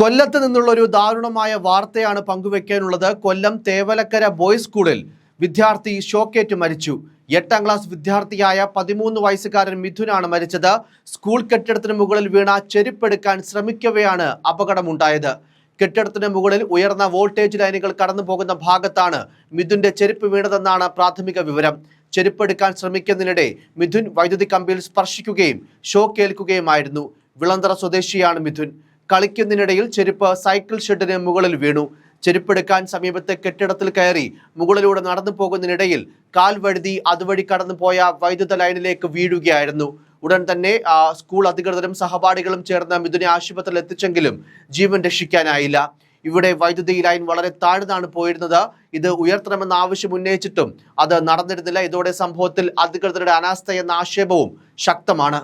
കൊല്ലത്ത് നിന്നുള്ള ഒരു ദാരുണമായ വാർത്തയാണ് പങ്കുവെക്കാനുള്ളത്. കൊല്ലം തേവലക്കര ബോയ്സ് സ്കൂളിൽ വിദ്യാർത്ഥി ഷോക്കേറ്റ് മരിച്ചു. എട്ടാം ക്ലാസ് വിദ്യാർത്ഥിയായ പതിമൂന്ന് വയസ്സുകാരൻ മിഥുനാണ് മരിച്ചത്. സ്കൂൾ കെട്ടിടത്തിന് മുകളിൽ വീണ ചെരുപ്പെടുക്കാൻ ശ്രമിക്കവെയാണ് അപകടമുണ്ടായത്. കെട്ടിടത്തിന് മുകളിൽ ഉയർന്ന വോൾട്ടേജ് ലൈനുകൾ കടന്നു പോകുന്ന ഭാഗത്താണ് മിഥുന്റെ ചെരുപ്പ് വീണതെന്നാണ് പ്രാഥമിക വിവരം. ചെരുപ്പെടുക്കാൻ ശ്രമിക്കുന്നതിനിടെ മിഥുൻ വൈദ്യുതി കമ്പിയിൽ സ്പർശിക്കുകയും ഷോക്കേൽക്കുകയുമായിരുന്നു. വിളന്തറ സ്വദേശിയാണ് മിഥുൻ. കളിക്കുന്നതിനിടയിൽ ചെരുപ്പ് സൈക്കിൾ ഷെഡിന് മുകളിൽ വീണു. ചെരുപ്പെടുക്കാൻ സമീപത്തെ കെട്ടിടത്തിൽ കയറി മുകളിലൂടെ നടന്നു പോകുന്നതിനിടയിൽ കാൽ വഴുതി അതുവഴി കടന്നു പോയ വൈദ്യുത ലൈനിലേക്ക് വീഴുകയായിരുന്നു. ഉടൻ തന്നെ സ്കൂൾ അധികൃതരും സഹപാഠികളും ചേർന്ന് മിഥുനെ ആശുപത്രിയിൽ എത്തിച്ചെങ്കിലും ജീവൻ രക്ഷിക്കാനായില്ല. ഇവിടെ വൈദ്യുതി ലൈൻ വളരെ താഴ്ന്നാണ് പോയിരുന്നത്. ഇത് ഉയർത്തണമെന്ന ആവശ്യം ഉന്നയിച്ചിട്ടും അത് നടന്നിരുന്നില്ല. ഇതോടെ സംഭവത്തിൽ അധികൃതരുടെ അനാസ്ഥ എന്ന ആക്ഷേപവും ശക്തമാണ്.